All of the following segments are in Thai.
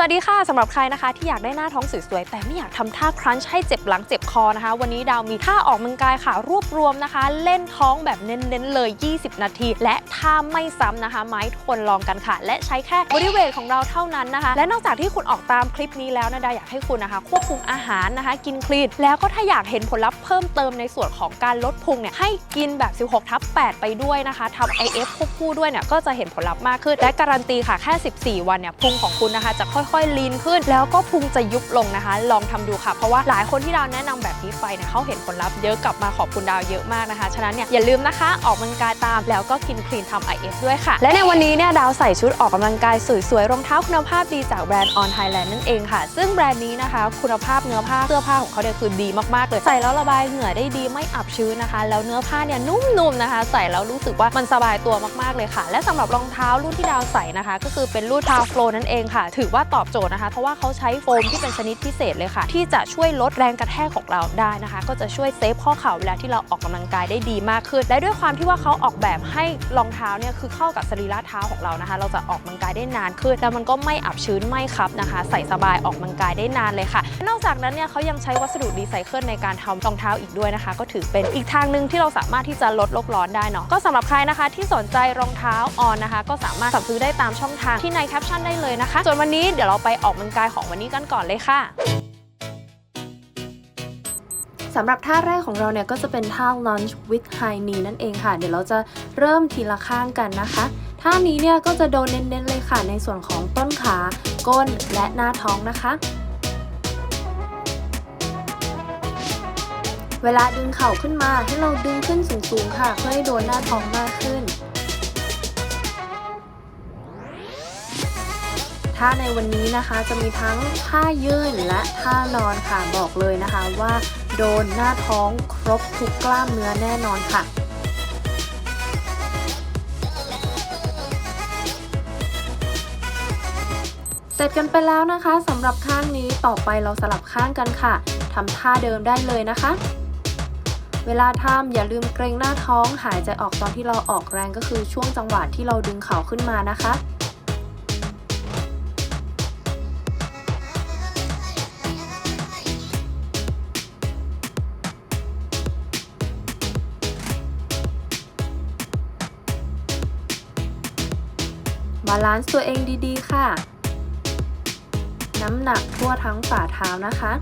สวัสดีค่ะสำหรับใครนะคะที่อยากได้หน้าท้องสวยๆแต่ไม่อยากทำท่าครันช์ให้เจ็บหลังเจ็บคอนะคะ วันนี้ดาวมีท่าออกกำลังกายค่ะ รวบรวมนะคะ เล่นท้องแบบเน้นๆเลย 20 นาที และท่าไม่ซ้ำนะคะไม้ทวนลองกันค่ะ และใช้แค่บริเวณของเราเท่านั้นนะคะ และนอกจากที่คุณออกตามคลิปนี้แล้วนะดาวอยากให้คุณนะคะ ควบคุมอาหารนะคะ กินคลีนแล้วก็ถ้าอยากเห็นผลลัพธ์เพิ่มเติมในส่วนของการลดพุงเนี่ยให้กินแบบ 16 ทับ 8 ไปด้วยนะคะทำ IF ควบคู่ด้วยเนี่ยก็จะเห็นผลลัพธ์มากขึ้นและการันตีค่ะแค่ 14 วันเนี่ยพุงของคุณนะคะจะค่อยๆลีนขึ้น แล้วก็พุงจะยุบลงนะคะ ลองทำดูค่ะ เพราะว่าหลายคนที่ดาวแนะนำแบบนี้ไปเนี่ยเขาเห็นผลลัพธ์เยอะกลับมาขอบคุณดาวเยอะมากนะคะ ฉะนั้นเนี่ยอย่าลืมนะคะ ออกกำลังกายตามแล้วก็กินคลีนทำ IF ด้วยค่ะ และในวันนี้เนี่ยดาวใส่ชุดออกกำลังกายสวยๆรองเท้าคุณภาพดีจากแบรนด์ On Thailand นั่นเองค่ะ ซึ่งแบรนด์นี้นะคะ คุณภาพเนื้อผ้าเสื้อผ้าของเขาเนี่ยคือดีมากๆเลยใส่แล้วระบายเหงื่อได้ดีไม่อับชื้นนะคะ แล้วเนื้อผ้าเนี่ยนุ่มๆนะคะ ใส่แล้วรู้สึกว่ามันสบายตัวมากๆเลยค่ะ และสำหรับรองเท้ารุ่นที่ดาวใส่นะคะ ก็คือเป็นรุ่นทาวโฟลนั่นเองค่ะ ถือว่าตอบโจทย์นะคะ เพราะว่าเขาใช้โฟมที่เป็นชนิดพิเศษเลยค่ะ ที่จะช่วยลดแรงกระแทกของเราได้นะคะ ก็จะช่วยเซฟข้อเข่าเวลาที่เราออกกำลังกายได้ดีมากขึ้น และด้วยความที่ว่าเขาออกแบบให้รองเท้าเนี่ยคือเข้ากับสรีระเท้าของเรานะคะ เราจะออกกำลังกายได้นานขึ้นแล้วมันก็ไม่อับชื้นไม่คับนะคะ ใส่สบายออกกำลังกายได้นานเลยค่ะ นอกจากนั้นเนี่ยเขายังใช้วัสดุรีไซเคิลในการทำรองเท้าอีกด้วยนะคะ ก็ถือเป็นอีกทางหนึ่งที่เราสามารถที่จะลดโลกร้อนได้เนาะก็สำหรับใครนะคะ ที่สนใจรองเท้าออนนะคะ ก็สามารถสั่งซื้อได้ตามช่องทางที่ในแคปชั่นได้เลยนะคะส่วนวันนี้เดี๋ยวเราไปออกกำลังกายของวันนี้กันก่อนเลยค่ะสำหรับท่าแรกของเราเนี่ยก็จะเป็นท่า lunge with high knee นั่นเองค่ะ เดี๋ยวเราจะเริ่มทีละข้างกันนะคะ ท่านี้เนี่ยก็จะโดนเน้นๆเลยค่ะ ในส่วนของต้นขา ก้นและหน้าท้องนะคะ เวลาดึงเข่าขึ้นมาให้เราดึงขึ้นสูงๆค่ะ เพื่อให้โดนหน้าท้องมากขึ้น ท่าในวันนี้นะคะจะมีทั้งท่ายืนและท่านอนค่ะบอกเลยนะคะว่าโดนหน้าท้องครบทุกกล้ามเนื้อแน่นอนค่ะเสร็จกันไปแล้วนะคะสำหรับข้างนี้ต่อไปเราสลับข้างกันค่ะทำท่าเดิมได้เลยนะคะ เวลาทำอย่าลืมเกรงหน้าท้องหายใจออกตอนที่เราออกแรงก็คือช่วงจังหวะที่เราดึงเข่าขึ้นมานะคะ บาลานซ์ตัวเองดีๆ ค่ะ น้ำหนักทั่วทั้งฝ่าเท้านะคะ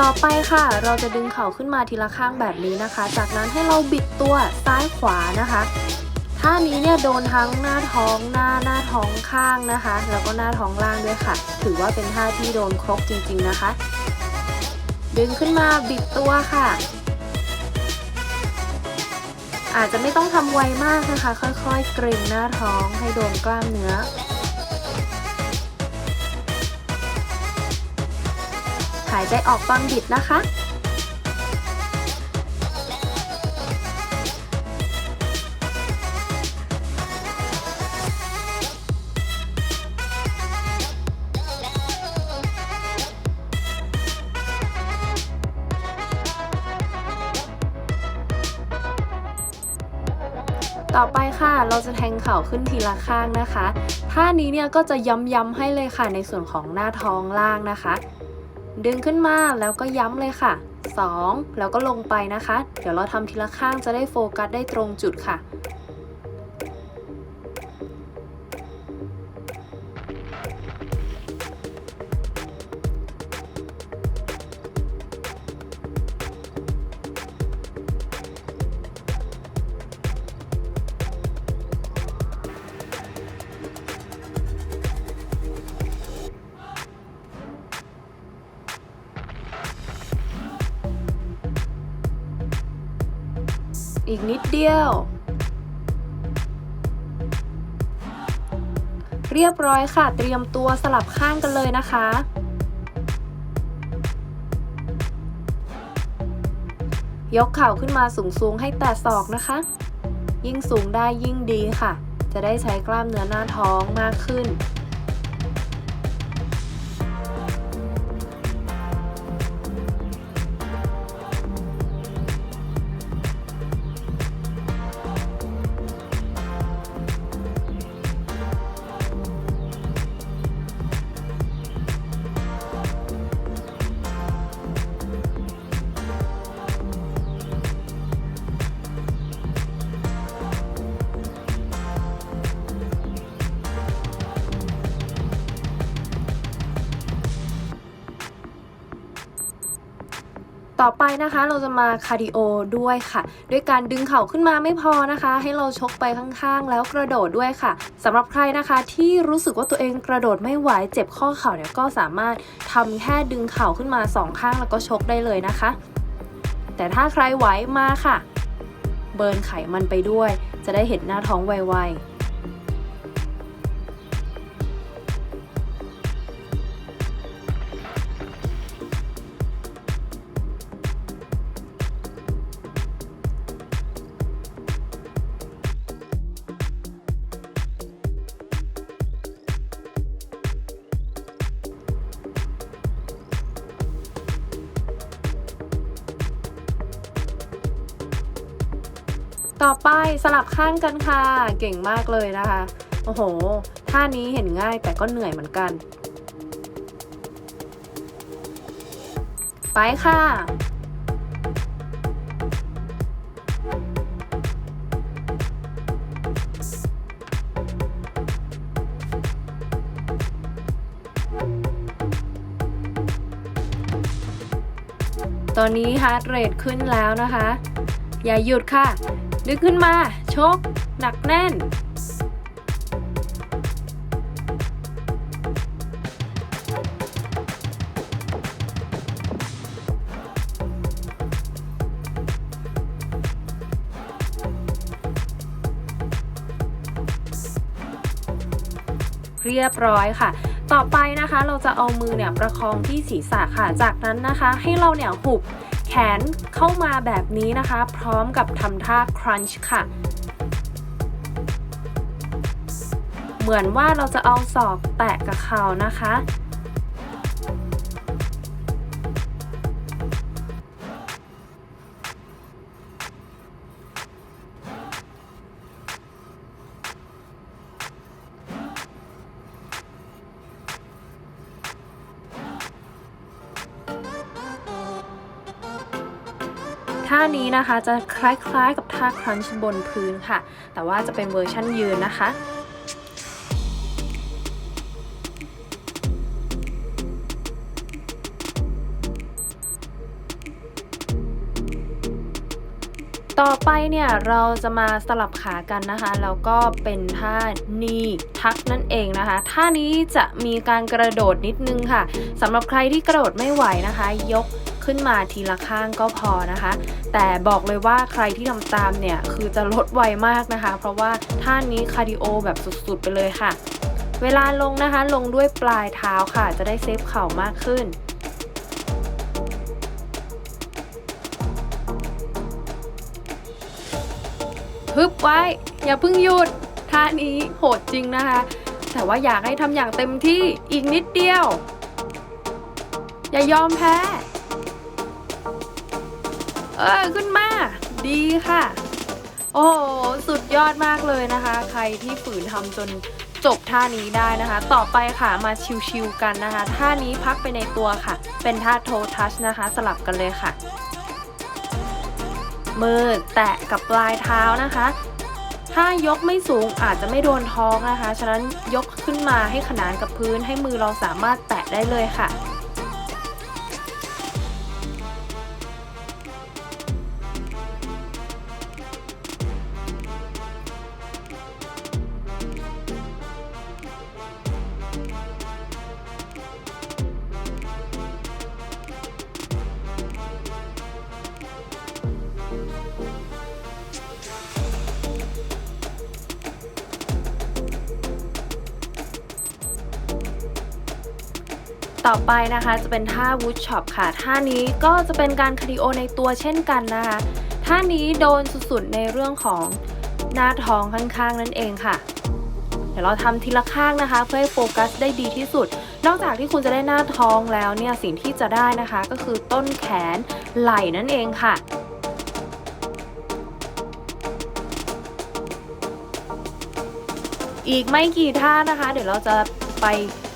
ต่อไปค่ะ เราจะดึงเข่าขึ้นมาทีละข้างแบบนี้นะคะ จากนั้นให้เราบิดตัวซ้ายขวานะคะ ท่านี้เนี่ยโดนทั้งหน้าท้องหน้าหน้าท้องข้างนะคะ แล้วก็หน้าท้องล่างด้วยค่ะ ถือว่าเป็นท่าที่โดนครบจริงๆนะคะ ดึงขึ้นมาบิดตัวค่ะ อาจจะไม่ต้องทำไวมากนะคะ ค่อยๆ เกรงหน้าท้องให้โดนกล้ามเนื้อหายใจออกตอนบิดนะคะ เราจะแทงเข่าขึ้นทีละข้างนะคะท่านี้เนี่ยก็จะย้ำๆให้เลยค่ะในส่วนของหน้าท้องล่างนะคะ ดึงขึ้นมาแล้วก็ย้ำเลยค่ะ 2 แล้วก็ลงไปนะคะ เดี๋ยวเราทำทีละข้างจะได้โฟกัสได้ตรงจุดค่ะ อีกนิดเดียว เรียบร้อยค่ะ เตรียมตัวสลับข้างกันเลยนะคะ ยกเข่าขึ้นมาสูงๆให้แตะศอกนะคะ ยิ่งสูงได้ยิ่งดีค่ะ จะได้ใช้กล้ามเนื้อหน้าท้องมากขึ้น นะคะเราจะมาคาร์ดิโอด้วยค่ะ ด้วยการดึงเข่าขึ้นมาไม่พอนะคะ ให้เราชกไปข้างๆ แล้วกระโดดด้วยค่ะสำหรับใครนะคะที่รู้สึกว่าตัวเองกระโดดไม่ไหวเจ็บข้อเข่าเนี่ยก็สามารถทำแค่ดึงเข่าขึ้นมาสองข้างแล้วก็ชกได้เลยนะคะ แต่ถ้าใครไหวมาค่ะ เบิร์นไขมันไปด้วย จะได้เห็นหน้าท้องไวๆ ต่อไปสลับข้างกันค่ะ เก่งมากเลยนะคะ โอ้โห ท่านี้เห็นง่ายแต่ก็เหนื่อยเหมือนกัน ไปค่ะ ตอนนี้ฮาร์ดเรทขึ้นแล้วนะคะ อย่าหยุดค่ะ ดึงขึ้นมา ชก หนักแน่น เรียบร้อยค่ะต่อไปนะคะเราจะเอามือเนี่ยประคองที่ศีรษะค่ะ จากนั้นนะคะให้เราเนี่ยหุบ แขนเข้ามาแบบนี้นะคะ พร้อมกับทำท่า crunch ค่ะ เหมือนว่าเราจะเอาศอกแตะกับเขานะคะ ท่านี้นะคะจะคล้ายๆกับท่าครันช์บนพื้นค่ะ แต่ว่าจะเป็นเวอร์ชั่นยืนนะคะต่อไปเนี่ยเราจะมาสลับขากันนะคะแล้วก็เป็นท่านีทักนั่นเองนะคะท่านี้จะมีการกระโดดนิดนึงค่ะสำหรับใครที่กระโดดไม่ไหวนะคะ ยก ขึ้นมาทีละข้างก็พอนะคะ แต่บอกเลยว่าใครที่ทำตามเนี่ย คือจะลดไวมากนะคะ เพราะว่าท่านี้คาร์ดิโอแบบสุดๆไปเลยค่ะ เวลาลงนะคะลงด้วยปลายเท้าค่ะ จะได้เซฟเข่ามากขึ้นฮึบไว้ อย่าเพิ่งหยุดท่านี้โหดจริงนะคะ แต่ว่าอยากให้ทำอย่างเต็มที่อีกนิดเดียว อย่ายอมแพ้ เออขึ้นมา ดีค่ะ โอ้สุดยอดมากเลยนะคะ ใครที่ฝืนทำจนจบท่านี้ได้นะคะ ต่อไปค่ะมาชิวๆกันนะคะ ท่านี้พักไปในตัวค่ะ เป็นท่าโททัชนะคะ สลับกันเลยค่ะ มือแตะกับปลายเท้านะคะ ถ้ายกไม่สูงอาจจะไม่โดนท้องนะคะ ฉะนั้นยกขึ้นมาให้ขนานกับพื้นให้มือเราสามารถแตะได้เลยค่ะ ต่อไปนะคะจะเป็นท่าวูดช็อปค่ะ ท่านี้ก็จะเป็นการคาร์ดิโอในตัวเช่นกันนะคะ ท่านี้โดนสุดๆในเรื่องของหน้าท้องข้างๆ นั่นเองค่ะ เดี๋ยวเราทำทีละข้างนะคะ เพื่อให้โฟกัสได้ดีที่สุด นอกจากที่คุณจะได้หน้าท้องแล้วเนี่ยสิ่งที่จะได้นะคะ ก็คือต้นแขนไหล่นั่นเองค่ะอีกไม่กี่ท่านะคะ เดี๋ยวเราจะไป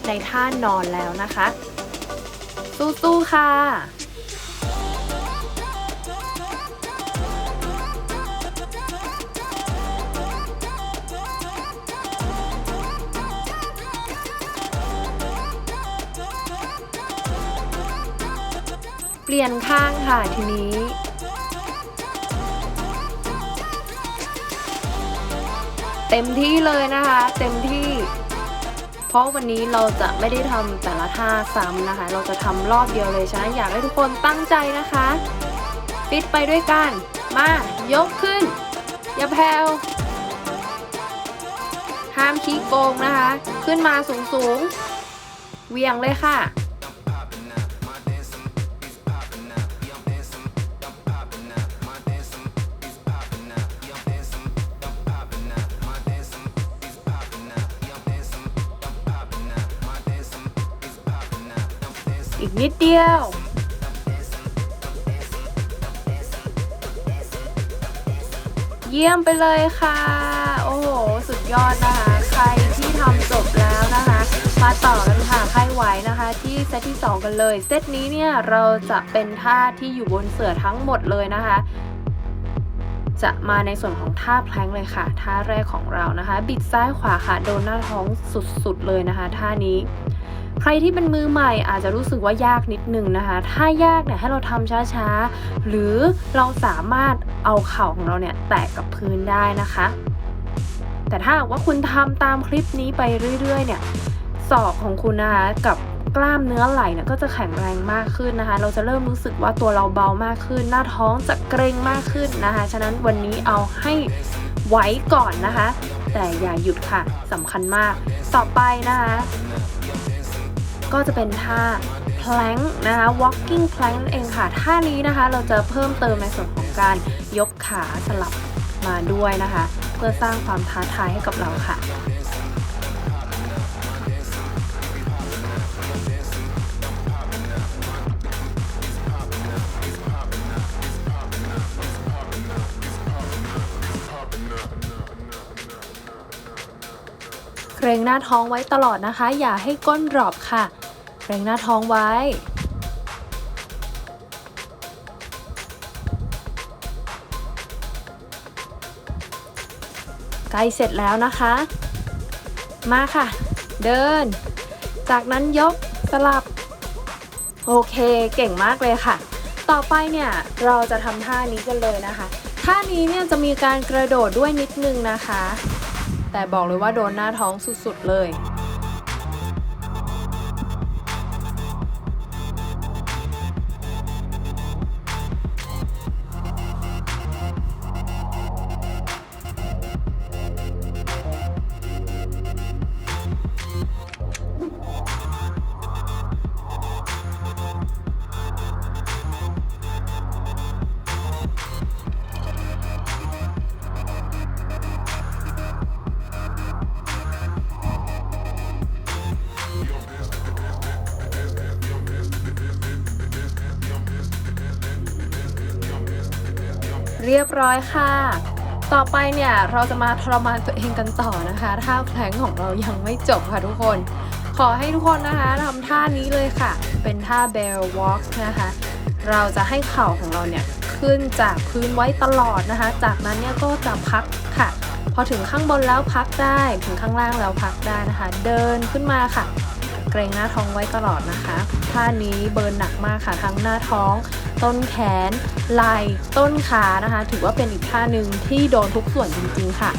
ในท่านอนแล้วนะคะ สู้ๆค่ะเปลี่ยนข้างค่ะทีนี้ เต็มที่เลยนะคะ เต็มที่ ราะวันนี้เราจะไม่ได้ทำแต่ละท่าซ้ำนะคะ เราจะทำรอบเดียวเลยฉะนั้นอยากให้ทุกคนตั้งใจนะคะฟิตไปด้วยกัน มายกขึ้น อย่าแผ่วห้ามขี้โกงนะคะ ขึ้นมาสูงสูงๆเวียงเลยค่ะ นิดเดียว เยี่ยมไปเลยค่ะ โอ้โห สุดยอดนะคะ ใครที่ทำจบแล้วนะคะ มาต่อกันค่ะใครไหวนะคะ ที่เซตที่ 2 กันเลย เซตนี้เนี่ยเราจะเป็นท่าที่อยู่บนเสือทั้งหมดเลยนะคะจะมาในส่วนของท่าแพลงเลยค่ะท่าแรกของเรานะคะ บิดซ้ายขวาค่ะ โดนหน้าท้องสุดๆเลยนะคะ ท่านี้ ใครที่เป็นมือใหม่อาจจะรู้สึกว่ายากนิดนึงนะคะ ถ้ายากเนี่ยให้เราทำช้าๆ หรือเราสามารถเอาเข่าของเราเนี่ยแตะกับพื้นได้นะคะ แต่ถ้าหากว่าคุณทำตามคลิปนี้ไปเรื่อยๆ เนี่ยศอกของคุณนะคะกับกล้ามเนื้อไหล่เนี่ยก็จะแข็งแรงมากขึ้นนะคะ เราจะเริ่มรู้สึกว่าตัวเราเบามากขึ้น หน้าท้องจะเกรงมากขึ้นนะคะ ฉะนั้นวันนี้เอาให้ไว้ก่อนนะคะ แต่อย่าหยุดค่ะสำคัญมาก ต่อไปนะคะ ก็จะเป็นท่า plank นะคะ walking plank นั่นเองค่ะ ท่านี้นะคะเราจะเพิ่มเติมในส่วนของการยกขาสลับมาด้วยนะคะ เพื่อสร้างความท้าทายให้กับเราค่ะ กรงหน้าท้องไว้ตลอดนะคะ อย่าให้ก้นดรอปค่ะ เกรงหน้าท้องไว้ ใกล้เสร็จแล้วนะคะ มาค่ะ เดิน จากนั้นยกสลับ โอเคเก่งมากเลยค่ะ ต่อไปเนี่ยเราจะทำท่านี้กันเลยนะคะ ท่านี้เนี่ยจะมีการกระโดดด้วยนิดนึงนะคะ แต่บอกเลยว่าโดนหน้าท้องสุดๆเลย ยบร้อยค่ะ ต่อไปเนี่ยเราจะมาทรมานตัวเองกันต่อนะคะท่าแพลงของเรายังไม่จบค่ะทุกคน ขอให้ทุกคนนะคะทำท่านี้เลยค่ะ เป็นท่า bear walk นะคะ เราจะให้เข่าของเราเนี่ยขึ้นจากพื้นไว้ตลอดนะคะ จากนั้นเนี่ยก็จะพักค่ะ พอถึงข้างบนแล้วพักได้ ถึงข้างล่างแล้วพักได้นะคะ เดินขึ้นมาค่ะ เกรงหน้าท้องไว้ตลอดนะคะท่านี้เบิร์นหนักมากค่ะทั้งหน้าท้อง ต้นแขนไหล่ต้นขานะคะ ถือว่าเป็นอีกท่าหนึ่งที่โดนทุกส่วนจริงๆค่ะ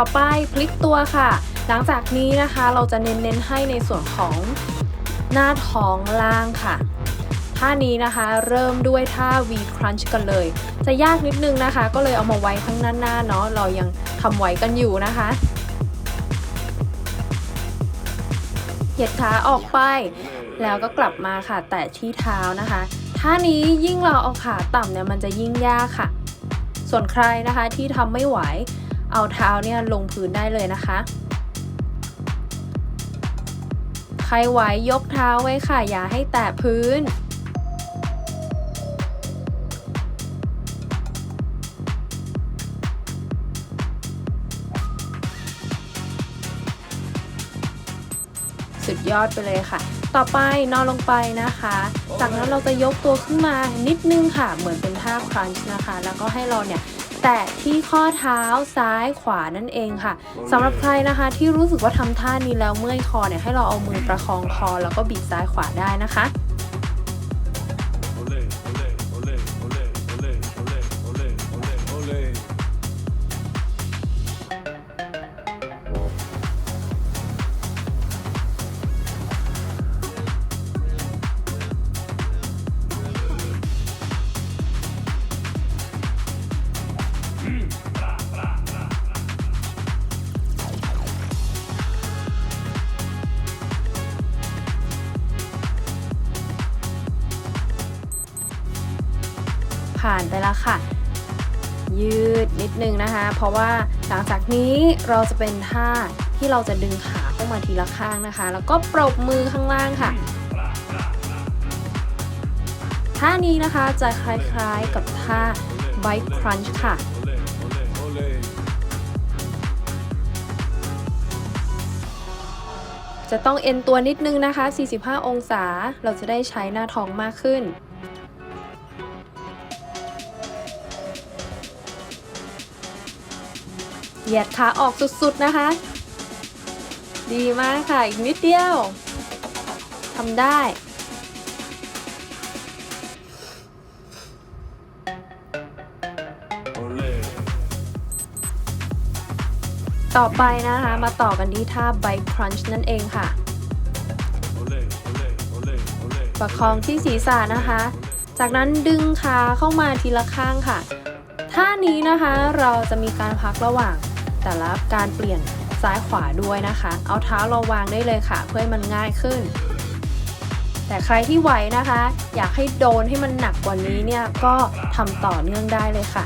ต่อไปพลิกตัวค่ะ หลังจากนี้นะคะเราจะเน้นๆให้ในส่วนของหน้าท้องล่างค่ะท่านี้นะคะเริ่มด้วยท่า V crunch กันเลย จะยากนิดนึงนะคะ ก็เลยเอามาไว้ข้างหน้าๆเนาะเรายังทำไว้กันอยู่นะคะเหยียดขาออกไป แล้วก็กลับมาค่ะ แตะที่เท้านะคะท่านี้ยิ่งเราเอาขาต่ำเนี่ยมันจะยิ่งยากค่ะ ส่วนใครนะคะที่ทำไม่ไหว เอาเท้าเนี่ยลงพื้นได้เลยนะคะ ใครไหวยกเท้าไว้ค่ะ อย่าให้แตะพื้น สุดยอดไปเลยค่ะต่อไปนอนลงไปนะคะ จากนั้นเราจะยกตัวขึ้นมานิดนึงค่ะ เหมือนเป็นท่าครันช์นะคะ แล้วก็ให้เราเนี่ย แตะที่ข้อเท้าซ้ายขวานั่นเองค่ะสำหรับใครนะคะที่รู้สึกว่าทำท่านี้แล้วเมื่อยคอเนี่ยให้เราเอามือประคองคอแล้วก็บีบซ้ายขวาได้นะคะ ผ่านไปแล้วค่ะ ยืดนิดนึงนะคะ เพราะว่าหลังจากนี้เราจะเป็นท่าที่เราจะดึงขาเข้ามาทีละข้างนะคะ แล้วก็ปรบมือข้างล่างค่ะท่านี้นะคะจะคล้ายๆกับท่า bike crunch ค่ะ จะต้องเอ็นตัวนิดนึงนะคะ 45 องศา เราจะได้ใช้หน้าท้องมากขึ้น เหยียดขาออกสุดๆนะคะ ดีมากค่ะ อีกนิดเดียวทำได้ Ole. ต่อไปนะคะมาต่อกันที่ท่า bike crunch นั่นเองค่ะ Ole, ole, ole, ole. ประคองที่ศีรษะนะคะ จากนั้นดึงขาเข้ามาทีละข้างค่ะ ท่านี้นะคะเราจะมีการพักระหว่าง แต่ละการเปลี่ยนซ้ายขวาด้วยนะคะ เอาเท้าเราวางได้เลยค่ะ เพื่อให้มันง่ายขึ้น แต่ใครที่ไหวนะคะ อยากให้โดนให้มันหนักกว่านี้เนี่ยก็ทำต่อเนื่องได้เลยค่ะ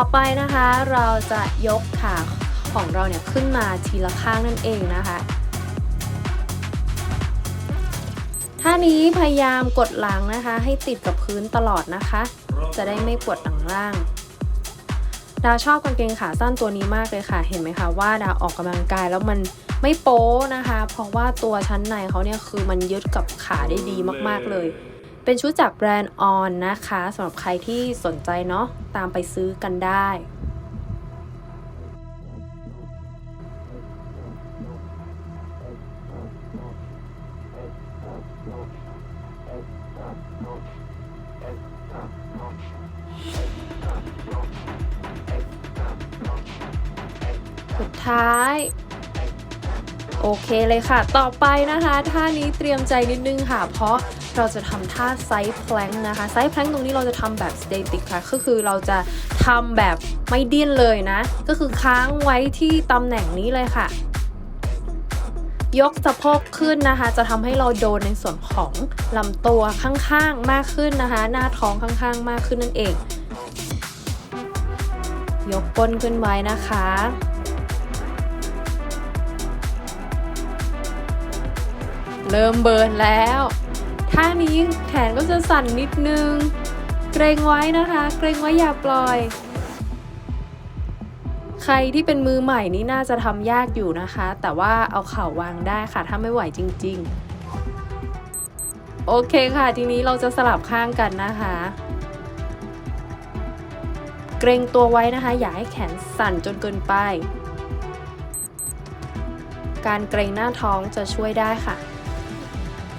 อไปนะคะเราจะยกขาของเราเนี่ยขึ้นมาทีละข้างนั่นเองนะคะท่านี้พยายามกดหลังนะคะ ให้ติดกับพื้นตลอดนะคะ จะได้ไม่ปวดหลังล่างดาวชอบกางเกงขาสั้นตัวนี้มากเลยค่ะ เห็นไหมคะว่าดาวออกกำลังกายแล้วมันไม่โป๊นะคะ เพราะว่าตัวชั้นในเขาเนี่ยคือมันยึดกับขาได้ดีมากๆเลย เป็นชุดจากแบรนด์ออนนะคะสำหรับใครที่สนใจเนาะตามไปซื้อกันได้ เคเลยค่ะ ต่อไปนะคะท่านี้เตรียมใจนิดนึงค่ะ เพราะเราจะทำท่าไซส์แพลงนะคะ ไซส์แพลงตรงนี้เราจะทำแบบสเตติกค่ะ ก็คือเราจะทำแบบไม่ดิ้นเลยนะ ก็คือค้างไว้ที่ตำแหน่งนี้เลยค่ะ ยกสะโพกขึ้นนะคะ จะทำให้เราโดนในส่วนของลำตัวข้างๆมากขึ้นนะคะ หน้าท้องข้างๆ มากขึ้นนั่นเอง ยกก้นขึ้นไว้นะคะ เริ่มเบิร์นแล้วท่านี้แขนก็จะสั่นนิดนึง เกรงไว้นะคะ เกรงไว้อย่าปล่อย ใครที่เป็นมือใหม่นี่น่าจะทำยากอยู่นะคะ แต่ว่าเอาเข่าวางได้ค่ะ ถ้าไม่ไหวจริง ๆ โอเคค่ะ ทีนี้เราจะสลับข้างกันนะคะ เกรงตัวไว้นะคะ อย่าให้แขนสั่นจนเกินไป การเกรงหน้าท้องจะช่วยได้ค่ะ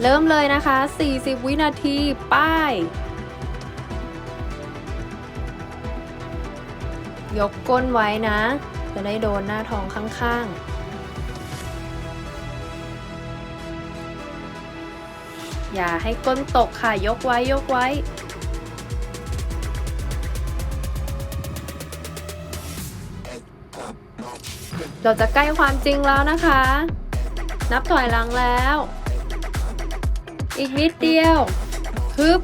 เริ่มเลยนะคะ 40 วินาทีป้าย ยกก้นไว้นะ จะได้โดนหน้าท้องข้างๆ อย่าให้ก้นตกค่ะ ยกไว้ยกไว้เราจะใกล้ความจริงแล้วนะคะ นับถอยหลังแล้ว อีกนิดเดียวฮึบ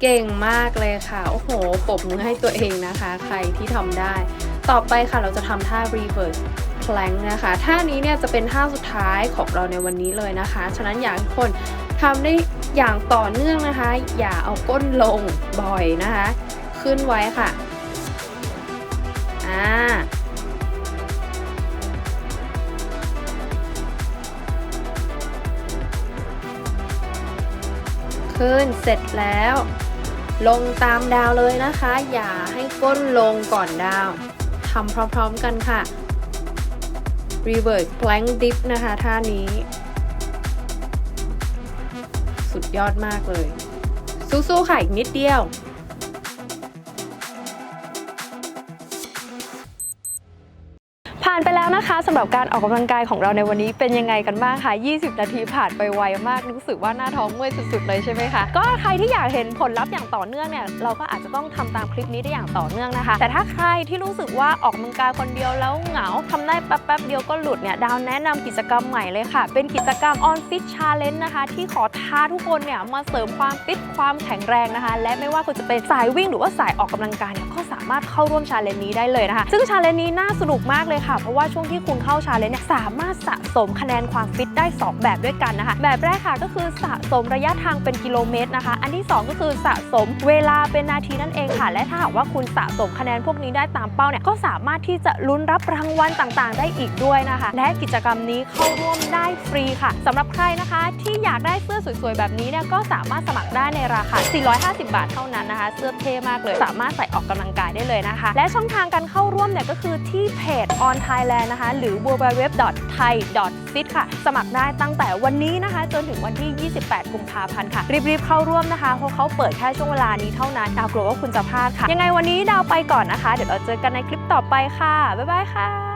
เก่งมากเลยค่ะ โอ้โหปบมือให้ตัวเองนะคะ ใครที่ทำได้ ต่อไปค่ะเราจะทำท่า reverse plank นะคะ ท่านี้เนี่ยจะเป็นท่าสุดท้ายของเราในวันนี้เลยนะคะ ฉะนั้นอยากให้ทุกคนทำได้อย่างต่อเนื่องนะคะ อย่าเอาก้นลงบ่อยนะคะ ขึ้นไว้ค่ะ อ่า ขึ้นเสร็จแล้ว ลงตามดาวเลยนะคะ อย่าให้ก้นลงก่อนดาวทำพร้อมๆกันค่ะ reverse plank dip นะคะท่านี้ สุดยอดมากเลย สู้ๆค่ะอีกนิดเดียวผ่านไป แล้วนะคะสำหรับการออกกำลังกายของเราในวันนี้เป็นยังไงกันบ้างคะ 20 นาทีผ่านไปไวมาก รู้สึกว่าหน้าท้องเมื่อยสุดๆเลยใช่ไหมคะ ก็ใครที่อยากเห็นผลลัพธ์อย่างต่อเนื่องเนี่ยเราก็อาจจะต้องทำตามคลิปนี้ได้อย่างต่อเนื่องนะคะ แต่ถ้าใครที่รู้สึกว่าออกกำลังกายคนเดียวแล้วเหงาทำได้แป๊บๆเดียวก็หลุดเนี่ยดาวแนะนำกิจกรรมใหม่เลยค่ะ เป็นกิจกรรม On Fit Challenge นะคะ ที่ขอท้าทุกคนเนี่ยมาเสริมความฟิตความแข็งแรงนะคะ และไม่ว่าคุณจะเป็นสายวิ่งหรือว่าสายออกกำลังกายเนี่ยก็สามารถเข้าร่วมชาเลนจ์นี้ได้เลยนะคะ ซึ่งชาเลนจ์นี้น่าสนุกมากเลยค่ะเพราะว่าช่วงที่คุณเข้าชาเลนจ์เนี่ยสามารถสะสมคะแนนความฟิตได้ 2 แบบด้วยกันนะคะ แบบแรกค่ะก็คือสะสมระยะทางเป็นกิโลเมตรนะคะ อันที่ 2 ก็คือสะสมเวลาเป็นนาทีนั่นเองค่ะ และถ้าหากว่าคุณสะสมคะแนนพวกนี้ได้ตามเป้าเนี่ยก็สามารถที่จะลุ้นรับรางวัลต่างๆ ได้อีกด้วยนะคะ และกิจกรรมนี้เข้าร่วมได้ฟรีค่ะสำหรับใครนะคะที่อยากได้เสื้อสวยๆแบบนี้เนี่ยก็สามารถสมัครได้ในราคา 450 บาทเท่านั้นนะคะ เสื้อเท่มากเลย สามารถใส่ออกกำลังกายได้เลยนะคะ และช่องทางการเข้าร่วมเนี่ยก็คือที่เพจ on Thailand นะคะ หรือ www.thai.fit ค่ะ สมัครได้ตั้งแต่วันนี้นะคะ จนถึงวันที่ 28 กุมภาพันธ์ค่ะ รีบๆ เข้าร่วมนะคะ เพราะเขาเปิดแค่ช่วงเวลานี้เท่านั้น ดาวกลัวว่าคุณจะพลาดค่ะ ยังไงวันนี้ดาวไปก่อนนะคะ เดี๋ยวเราเจอกันในคลิปต่อไปค่ะ บ๊ายบายค่ะ